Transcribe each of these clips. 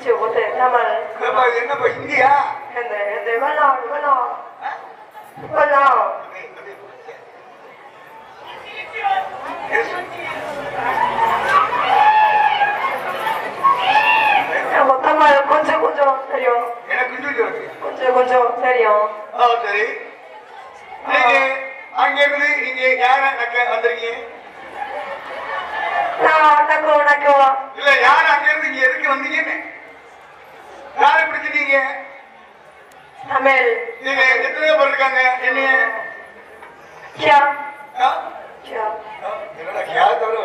저것도 옛날만 그봐 옛날만 인디야 근데 근데 말라 말라. 말라. மொத்தமாக கொஞ்சம் கொஞ்சம் தெரியும் கொஞ்சம் கொஞ்சம் தெரியும் ஆ சரி நீங்க அங்க இருந்து இங்க யார நான் நக்கோ யார் அங்க இருந்து இங்க எதுக்கு வந்தீங்கன்னு இந்திய தமிழ் நீங்க எத்தனை பேர் இருக்காங்க என்ன என்னடா கேரளத்தோட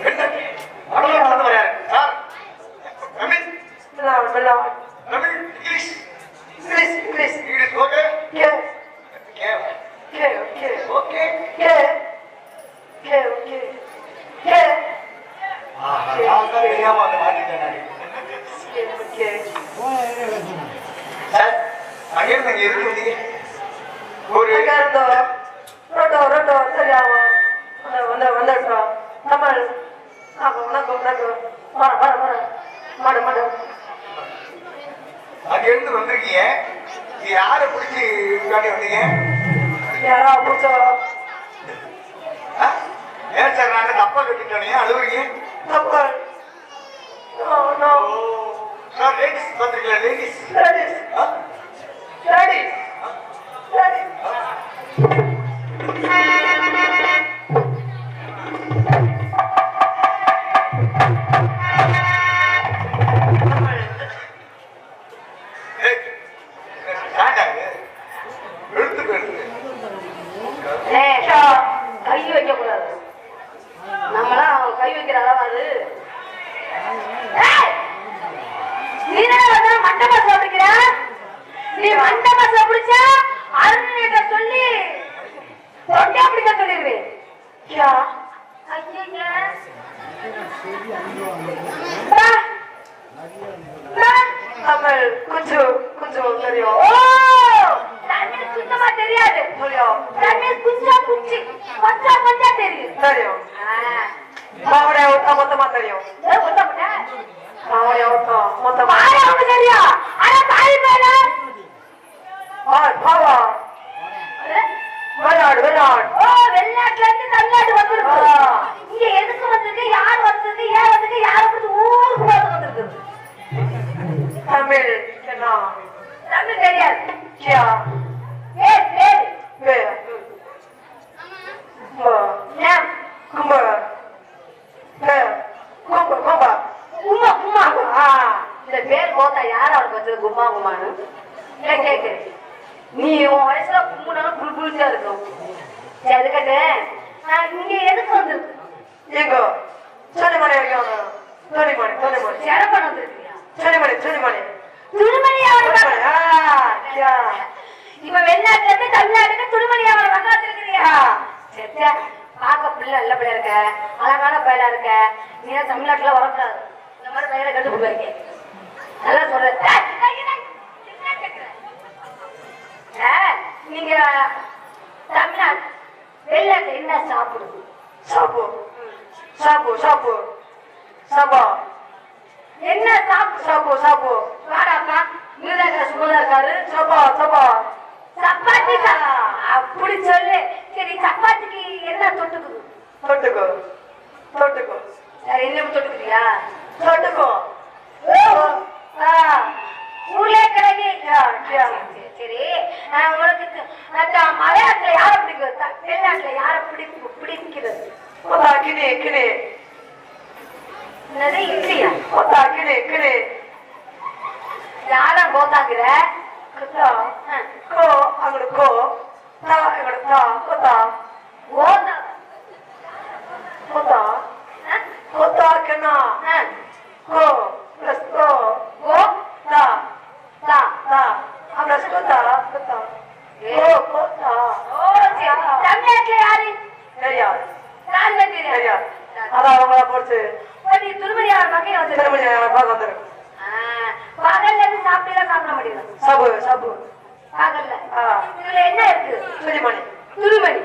என்ன வரலாறு sir Tamil Tamil English English, English. English, okay? Yes. Care. Care, okay. Okay. Care. Care, okay. Care. Ah, I'm sorry, I'm on the ஒரு ரொட்டோ ரொட்டோ தெரியாம வந்து வந்து வந்துட்டோ தமிழ் அப்போ உனக்கு உனக்கு வர வர வர மாடு மாடு அங்க இருந்து வந்திருக்கீங்க யாரை பிடிச்சி காட்டி வந்தீங்க யாரோ பிடிச்சோ? ஏன் சார் நான் தப்பா கட்டிட்டேனே? அழுவுறீங்க? Tamil no no sir ladies பார்த்துருக்கீங்களா லேடிஸ் நீ மண்டபா சாப்பிடுச்சா அருணிட்ட சொல்லி தொண்டை பிடிக்க சொல்லிடுவேன். பா. பா. தமிழ் கொஞ்சம் கொஞ்சம் தெரியும் ஓ தமிழ் சுத்தமா தெரியாது தெரியும் தமிழ் குஞ்சா குச்சி கொஞ்சா கொஞ்சா தெரியும். மாவுடைய ஊத்தா மொத்தமா தெரியும் ஒத்த. மாவுடைய மொத்தமா தெரியும். ஆனா தாய் மேல, வெளிநாடு வெளிநாட்டுல இருந்து தமிழ்நாடு வந்திருக்கு. இங்க எதுக்கு வந்திருக்கு? யார் வந்திருக்கு? ஏன் வந்திருக்கு? யார் வந்து ஊருக்கு போறது வந்திருக்கு? தமிழ் தமிழ் தெரியாது. பேர் பேர். பேர். இந்த பேர் போட்டா யார் அவனுக்கு வச்சது? குமா குமான்னு கேட்கிறேன். நீ உன் வயசுல கும்பிடாலும் புல் புளிச்சா இருக்கும். எதுக்கண்ணே நீங்க எதுக்கு வந்திருக்கு எங்கோ? துணிமணி துணிமணி துணிமணி சிறப்பான துணிமணி துணிமணி துணிமணி இப்ப வெளிநாட்டுல இருந்து தமிழ்நாட்டுக்கு துணிமணி அவரை வந்து வந்திருக்கிறியா சரியா பார்க்க பிள்ளை நல்ல பிள்ளை இருக்க. அழகான பயிலா இருக்க. நீ தமிழ்நாட்டுல வரக்கூடாது. இந்த மாதிரி பயிரை கண்டு போயிருக்கேன் நல்லா சொல்றேன் நீங்க தமிழ்நாடு வெளிநாட்டு என்ன சாப்பிடுது? சாப்பு சாப்பு சாப்பு சாப்பா என்ன சாப்பு சாப்பு சாப்பு வாடாப்பா நீதாக்கா சுமதாக்காரு சப்பாத்தி அப்படி சொல்லு. சரி சப்பாத்திக்கு என்ன தொட்டுக்கு தொட்டுக்கோ. தொட்டுக்கோ. சரி இன்னும் தொட்டுக்கிறியா தொட்டுக்கோ. உருளைக்கிழங்கு. சரி, உனக்கு மலையாளத்துல யாரை பிடிக்கும் த- வெளிநாட்டுல யாரை பிடிக்கும் பிடிக்கிறது? கிணி கிணி என்னது ஒத்தா கிணி கிணி யாரா கோத்தாக்குற கத்தா. ஆ, கோ அங்கடு கோ. தா எங்கடு தா கொத்தா. கோதா கொத்தா. ஆ, கொத்தா கிணா ஆ, கோ பிளஸ் கோ. கோ? தா. தா. தா. அதான் அவங்கள பொறுத்து ஓ, நீ துணிமணி அவர் பக்கம் வந்து திருமணி பார்க்க வந்துருக்கு பகல்ல இருந்து சாப்பிட்டீங்களா சாப்பிட மாட்டீங்களா? சபு சபு பார்க்கல ஆ. இதுல என்ன இருக்கு? துணிமணி துணிமணி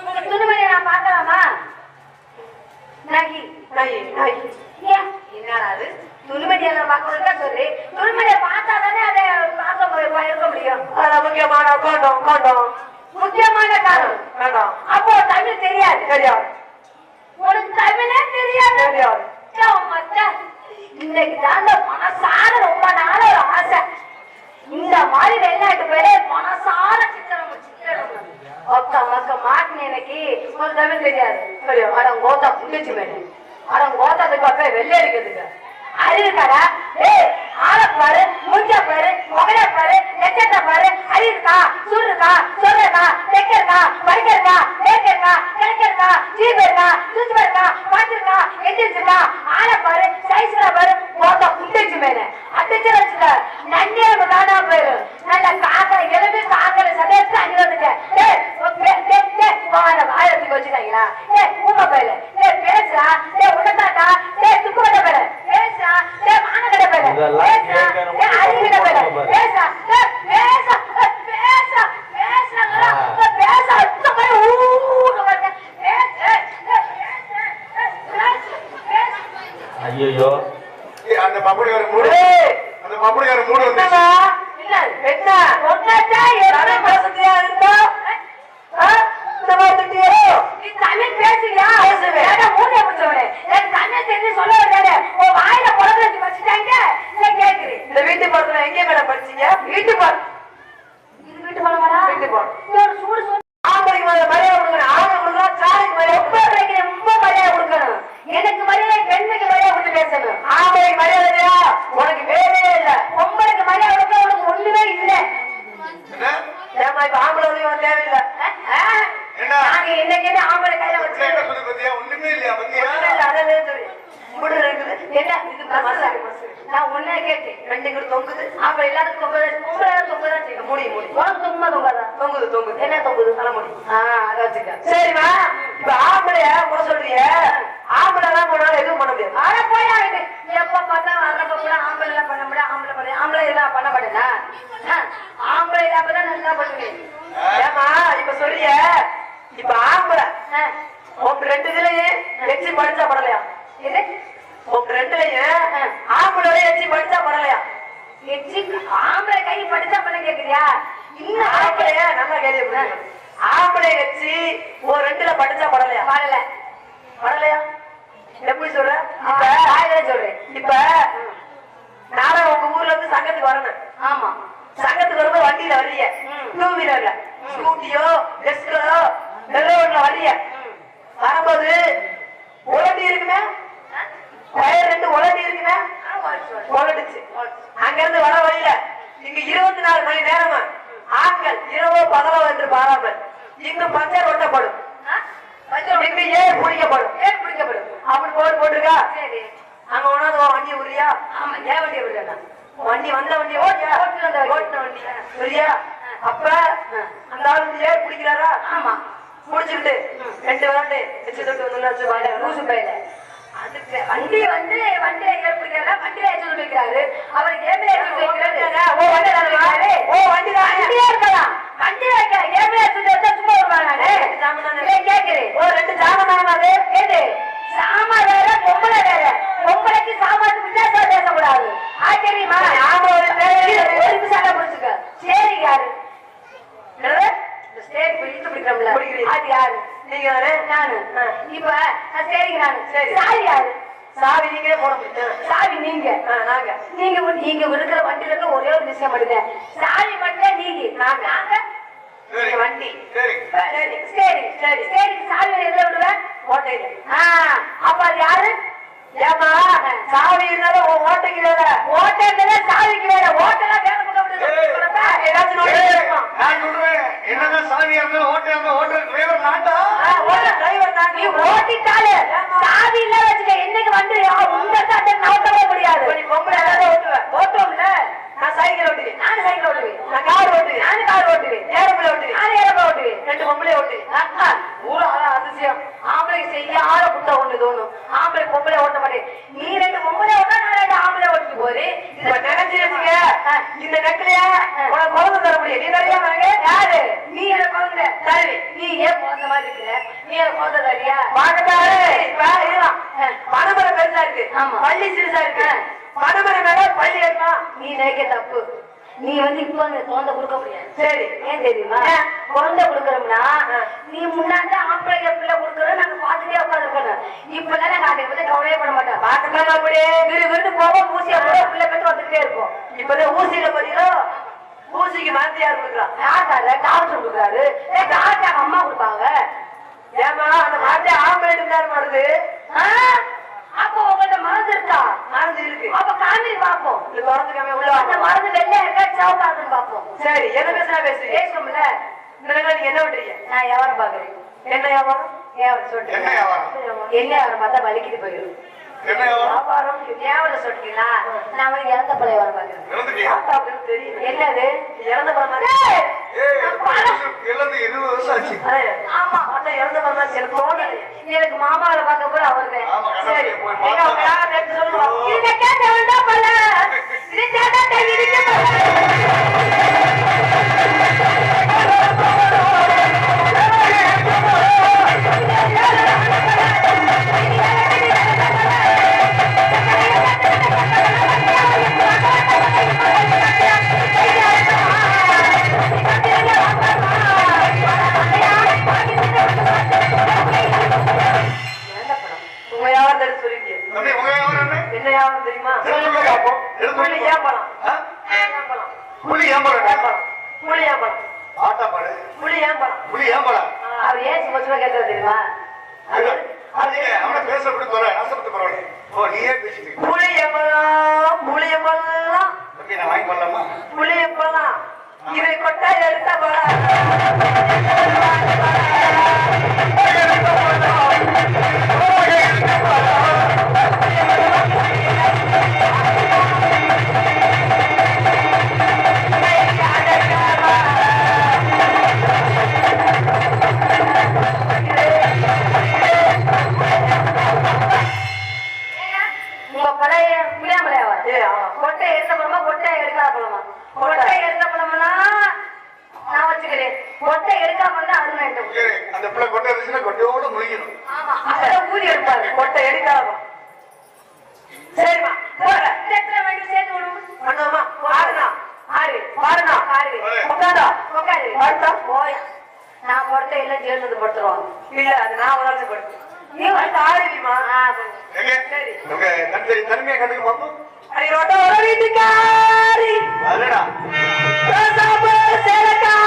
உங்க துணிமணியை நான் பார்க்கலாமா? நகி. நாய் ஏன்? என்னடா அது? நான் பார்க்கணும்னா சொல்லி. துணிமணியை பார்த்தா தானே அதை பார்க்க இருக்க முடியும். முக்கியமான கோண்டம் கோண்டம் முக்கியமான காரணம். வேண்டாம் அப்போ தமிழ் தெரியாது. தெரியாது. உனக்கு தமிழே தெரியாது. தெரியாது. இன்னைக்கு தாங்க மனசார ரொம்ப நாள ஒரு ஆசை. இந்த மாதிரி வெளிநாட்டு பேரே மனசார சித்திரம் சித்திரம் ஒக்க மக்க மாட்டின எனக்கு ஒரு தமிழ் தெரியாது. தெரியும் அட கோத்தா புண்டிச்சு மேலே அட கோத்தாதுக்கு அப்ப வெள்ளை இருக்குதுங்க அறிவுக்காரா ஏய் ஆளை பாரு மூஞ்ச பாரு முகலை பாரு எச்சத்தை பாரு. அறிவுக்கா சுருக்கா சொல்றக்கா தைக்கிறக்கா படிக்கிறக்கா கேட்கிறக்கா கிடைக்கிறக்கா ஜீவ் இருக்கா? தூச்சு இருக்கா? பாத்துருக்கா எந்திரிச்சிருக்கா ஆளை பாரு சைஸ்ல பாரு. போட்ட புண்டிச்சு மேல அடிச்சு வச்சுக்க. நன்னியம்பு தானா போயிரு நல்ல காக்கரை எலும்பி காக்கரை சதேச்சு அங்க வந்துட்டேன் ஏய் ஆயிரத்துக்கு வச்சுட்டாங்களா ஏ உங்க பயில ஏ பேசுறா ஏ உடத்தாட்டா ஏ துப்புக்கட்ட பயில ஏ மானக்கட்ட பயில இதெல்லாம் கேட்கணும். ஏ. பேசுறா ஏ பேச பேச. பேச மாதிரி வருங்க பேச ஏய், ஏய், பேச பேச ஐயோ அந்த பப்படியார மூடு. அந்த பப்படியார மூடு வந்து என்னம்மா? என்ன? ஒன்னாச்சா தமிழ் என்ன பேசுறியா இருந்தா ஆ? இந்த மாதிரி திட்டியோ நீ தமிழ் பேசுறியா பேசுவேன். ஏடா மூணே முடிச்சவனே எனக்கு மரியாதை கொடுத்தா சாரிக்கு மரியாதை ரொம்ப வைக்கிறேன் ரொம்ப மரியாதை கொடுக்கணும் எனக்கு மரியாதை பெண்ணுக்கு மரியாதை கொடுத்து பேசணும் ஆம்பளைக்கு மரியாதை இல்லையா உனக்கு வேலையே இல்ல பொம்பளைக்கு மரியாதை கொடுக்க உனக்கு ஒண்ணுமே இல்லை என்ன ஏமா இப்ப ஆம்பளை உதவி தேவையில்லை என்ன? நாங்க இன்னைக்கு என்ன ஆம்பளை கையில உள்ள வச்சு என்ன சொல்லி பத்தியா ஒண்ணுமே இல்லையா பத்தியா ஒண்ணும் இல்ல, அதே சொல்லி இப்படி இருக்குது என்ன இது பஸ் நான் ஒன்னே கேட்டேன் ரெண்டு இங்கிட்டு தொங்குது ஆம்பளை எல்லாத்துக்கும் தொங்க பொம்பளை எல்லாரும் தொங்க தான் செய்யும் முடி முடி உனக்கு தொங்குமா தொங்காதா தொங்குது தொங்குது தலைமுடி இப்ப ஆம்பளைய? முறை சொல்றிய. ஆம்பளை எல்லாம் போனாலும் எதுவும் பண்ண முடியாது. ஆனா போய் ஆகுது எப்ப பார்த்தா வர்றப்ப கூட ஆம்பளை எல்லாம் பண்ண முடியாது. ஆம்பளை பண்ண ஆம்பளை எல்லாம் பண்ண மாட்டேனா ஆம்பளை அப்பதான் நல்லா பண்ணுவேன் ஏமா இப்ப சொல்றிய. இப்ப ஆம்பளை. உங்க ரெண்டு இதுலயும் எச்சி படிச்சா படலையா? இது உங்க ரெண்டுலயும் ஆம்பளை எச்சி படிச்சா படலையா? எச்சி ஆம்பளை கை படிச்சா பண்ண கேக்குறியா? இன்னும் ஆம்பளைய நல்லா கேள்வி. ஆம்பளை எச்சி ஒரு ரெண்டுல படிச்சா படலையா? பாடல. படலையா? எப்படி சொல்ற? இப்ப சொல்றேன். இப்ப நானும் உங்க ஊர்ல இருந்து சங்கத்துக்கு வரணும் ஆமா. சங்கத்துக்கு வரும்போது வண்டியில வர்றீங்க. டூ வீலர்ல ஸ்கூட்டியோ டெஸ்கோ நெல்லூர்ல வர்றீங்க. வரும்போது உலண்டி இருக்குமே? டயர் ரெண்டு உலண்டி இருக்குமே? உலண்டுச்சு அங்க இருந்து வர வழியில இங்க இருபத்தி நாலு மணி நேரமா ஆண்கள் இரவோ பகலோ என்று பாராமல் இங்கு பஞ்சர் ஒட்டப்படும். இங்கு ஏர் பிடிக்கப்படும். ஏன் பிடிக்கப்படும். அப்படி போட்டு போட்டிருக்கா சரி. அங்க உன் வண்டி உரியா ஆமா ஏன் வண்டி விடுறா வண்டி வந்த வண்டி ஓட்டியா ஓட்டுன வண்டி. சரியா அப்ப அந்த ஆள் ஏர் பிடிக்கிறாரா? ஆமா. முடிச்சுக்கிட்டு ரெண்டு விளாண்டு வச்சு தொட்டு வந்து வாடகை லூசு பையல. வண்டி வந்து வண்டியில ஏற்படுகிறாரா வண்டியில ஏற்றி வைக்கிறாரு அவர் ஏபில ஏற்றி ஓ வண்டி தானே ஓ வண்டி தான் வண்டியே இருக்கலாம். ஏற்றி வச்சா சும்மா வருவாங்க. ஏன் கேக்குறேன் ஓ ரெண்டு ஜாமம் அது? ஏது சாமா வேற பொம்பளை வேற. பொம்பளைக்கு சாமான் வித்தியாசம் பேசக்கூடாது. ஆ தெரியுமா ஆமா ஒரு ஒரு நிமிஷம் புரிச்சுக்க சரி யாரு? ஸ்டேட் பிடித்து பிடிக்கிறோம்ல. அது யாரு? நீங்க நானு. இப்ப சரிங்க நானு. சரி. சாரி யாரு? சாவி நீங்களே போட முடியும் சாவி நீங்க? நாங்க. நீங்க வந்து- நீங்க இருக்கிற வண்டியில இருக்க ஒரே ஒரு விஷயம் சாவி மட்டும் நீங்க. நாங்க. வண்டி. சரி. சரி. சரி சரி. சரி. சாவி எதுல விடுவேன் ஓட்டையில. ஆ அப்ப அது யாரு? ஏமா சாவி இருந்தாலும் ஓட்டைக்கு வேற ஓட்டல சாவிக்கு வேற ஓட்டெல்லாம் வேற பக்கம் ஏய். விடுங்க ஏதாச்சும் நோட்டு ஏய், இருக்கும். நான் சொல்லுவேன் என்னதான் சாமியா இருந்தாலும் ஓட்ட இருந்தா ஓட்ட டிரைவர் நாட்டா ஆ, ஓட்ட டிரைவர் தான். நீ ஓட்டிட்டாலே சாவி இல்ல வச்சுக்க. என்னைக்கு வந்து உங்க சட்டை நவுத்தவே முடியாது. நீ பொம்பளை தான் ஓட்டுவேன் ஓட்டோம்ல நான் சைக்கிள் ஓட்டுவேன். நானும் சைக்கிள் ஓட்டுவேன். நான் கார் ஓட்டுவேன். நானும் கார் ஓட்டுவேன். ஏரோப்ளேன் ஓட்டுவேன். நானும் ஓட்டுவேன். ரெண்டு பொம்பளை ஓட்டுவேன். ஊரு அதிசயம். ஆம்பளைக்கு செய்யாத புத்த ஒண்ணு தோணும். ஆம்பளை பொம்பளை ஓட்ட மாட்டேன். நீ ரெண்டு பொம்பளை ஓட்டா நான் ரெண்டு ஆம்பளை ஓட்டிட்டு போறேன். இப்ப நினைச்சு வச்சுக்க. இந்த நெக்கலையா உனக்கு குழந்தை தர முடியும். நீ நிறைய தருவே தருவே நீ ஏன் மோசமா இருக்கிற? நீ மோசதாரியா பாக்கத்தாரு பணமரம் பெருசா இருக்கு. பள்ளி சிறுசா இருக்கு. பணமரம் மேல பள்ளி இருக்கா நீ நினைக்க தப்பு. நீ வந்து இப்ப குழந்தை கொடுக்க முடியாது. சரி. ஏன் தெரியுமா? குழந்தை கொடுக்கறோம்னா நீ முன்னாடி ஆம்பளை பிள்ளை கொடுக்கறோம் நாங்க பாத்துட்டே உட்காந்துருக்கணும் இப்ப எல்லாம் நாங்க அதை பத்தி கவலையே பண்ண மாட்டோம் பாத்துக்கலாம் அப்படியே விரு விருந்து போவோம் ஊசியா போக பிள்ளை பத்தி வந்துட்டே இருப்போம் இப்ப ஊசியில பாத்தீங்கன்னா ஊசிக்கு மாத்தியார் கொடுக்குறான் டாக்டர் கொடுக்குறாரு? ஏமா அந்த மாட்டை ஆம்பளை இருந்தாரு வருது. ஆ? அப்போ உங்கள்ட்ட மருந்து இருக்கா? மருந்து இருக்கு. அப்ப காமி இது உள்ள அந்த மருந்து வெள்ளை இருக்கா சிவப்பா இருக்குன்னு பார்ப்போம். சரி என்ன பேசுனா நீங்க என்ன பண்றீங்க? நான் வியாபாரம் பாக்குறேன் என்ன வியாபாரம்? வியாபாரம் சொல்லிட்டு என்ன வியாபாரம்? என்ன வியாபாரம் பார்த்தா வலிக்குது போயிடும். என்ன வியாபாரம்? வியாபாரம்? வியாபாரம் சொல்லிட்டீங்களா நான் வந்து இறந்த பழைய வியாபாரம் பாக்குறேன் தெரியும் என்னது? இறந்த இருபது வருஷம் ஆச்சு அதே, ஆமா பார்த்தா இறந்த படம் மாதிரி எனக்கு தோணல. எனக்கு மாமாவில பார்க்க சரி. பாப்போம். இதை கேட்ட வந்தா பல. இதை கேட்டா வியாபாரம் புலி ஏம்பலம் வியாபாரம் புளி வியாபாரம் ஆட்டா பாடு புளி வியாபாரம் புலி ஏம்பலம் அவர் ஏன் சும்மா சும்மா கேட்கறது தெரியுமா அவனை பேச விட்டு போற நாசப்பட்டு பரவாயில்ல ஓ நீயே பேசிட்டு. புளி வியாபாரம் புளி தம்பி நான் வாங்கி பண்ணலாமா புளி வியாபாரம் இதை கொட்டா எடுத்த படம் ஊதி எடுப்பாரு கொட்டை எடுக்காத சரிம்மா இடத்துல வேண்டும் சேர்த்து விடுவோம் பண்ணுவோமா ஆறுனா ஆறு பாருண்ணா. ஆறு. உட்காந்தா உட்காரு. அடுத்தா? போய். நான் பொறுத்த எல்லாம் சேர்ந்து படுத்துருவாங்க. இல்ல அது நான் ஒரு ஆள் படுத்து நீ வந்து ஆடுவிமா ஆ, எங்க? சரி. உங்க தந்தை தன்மையை கண்டுக்க பார்ப்போம். அடி ரோட்ட ஒரு வீட்டுக்காரி அதுடா ரோசாப்பூ சேலக்காரி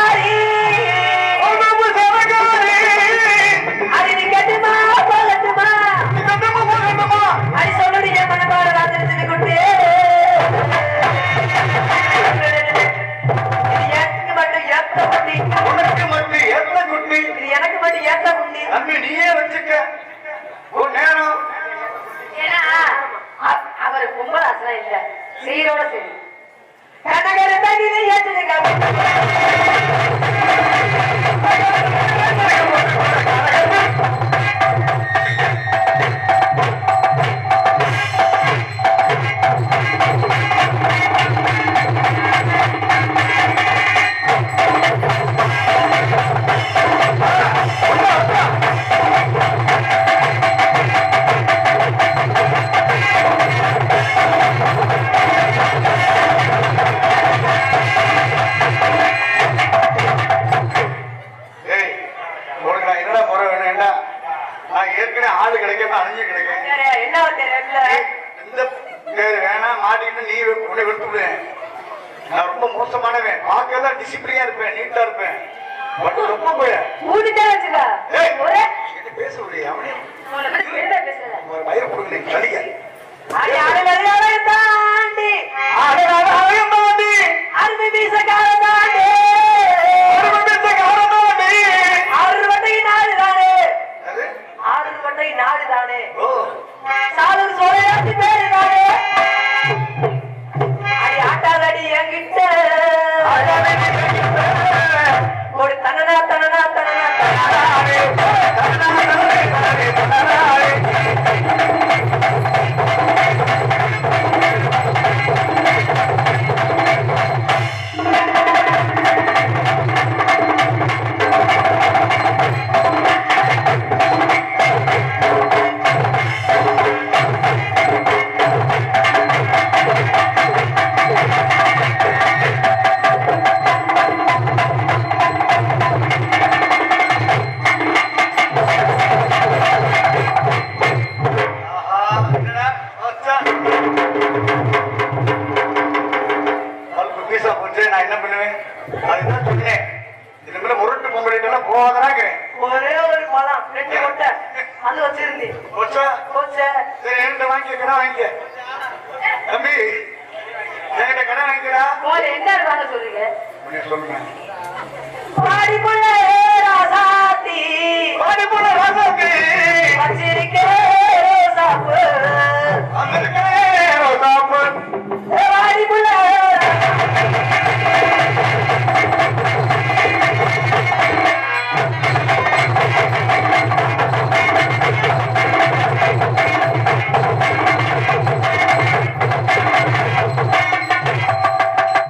உன்னை விட்டு விடுவேன் நான் ரொம்ப மோசமானவன். பார்க்க தான் டிசிப்ளினா இருப்பேன் நீட்டா இருப்பேன். பட் ரொம்ப போய. ஊதிட்டே வச்சுக்க. ஏய் ஒரே என்ன பேச அவனே ஒரு மயிர் கொடுங்க கடிக்க அடி அடலறையாவை தாண்டி. அருமை வீசக்கார தாண்டி அருமை போது எங்க இருக்காங்க சொல்லுங்க. பாடிப்புள்ள ராசாத்தி. பாடிப்புள்ள ராசாத்தி. வச்சிருக்கே சாப்பு அமெரிக்கா